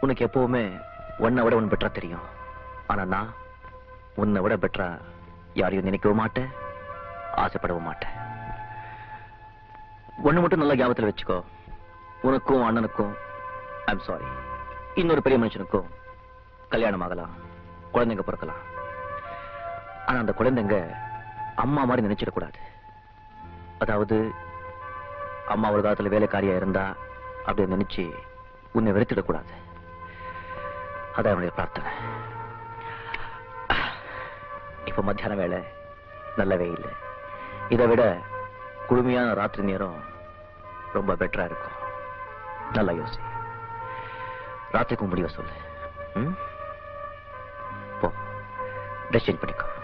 உனக்கு எப்பவுமே உன்னை விட ஒன்று பெட்டரா தெரியும். ஆனா நான் உன்னை விட பெட்டரா யாரையும் நினைக்கவும் மாட்டேன் ஆசைப்படவும் மாட்டேன். ஒண்ணு மட்டும் நல்ல ஞாபகத்துல வச்சுக்கோ. உனக்கும் அண்ணனுக்கும் ஐம் சாரி இன்னொரு பெரிய மனுஷனுக்கும் கல்யாணம் ஆகலாம் குழந்தைங்க பிறக்கலாம். ஆனா அந்த குழந்தைங்க அம்மா மாதிரி நினைச்சிடக்கூடாது. அதாவது அம்மா ஒரு காலத்துல வேலைக்காரியா இருந்தா அப்படின்னு நினைச்சு உன்னை வெறுத்திடக்கூடாது. அதான் என்னுடைய பிரார்த்தனை இப்ப மத்தியான வேலை நல்லவே இல்லை. இதை விட குளுமையான ராத்திரி நேரம் ரொம்ப பெட்டரா இருக்கும். நல்லா யோசி. ராத்திரிக்கும் முடிவை சொல்லு. போ. ட்ரெஸ் சேஞ்ச் பண்ணிக்கோ.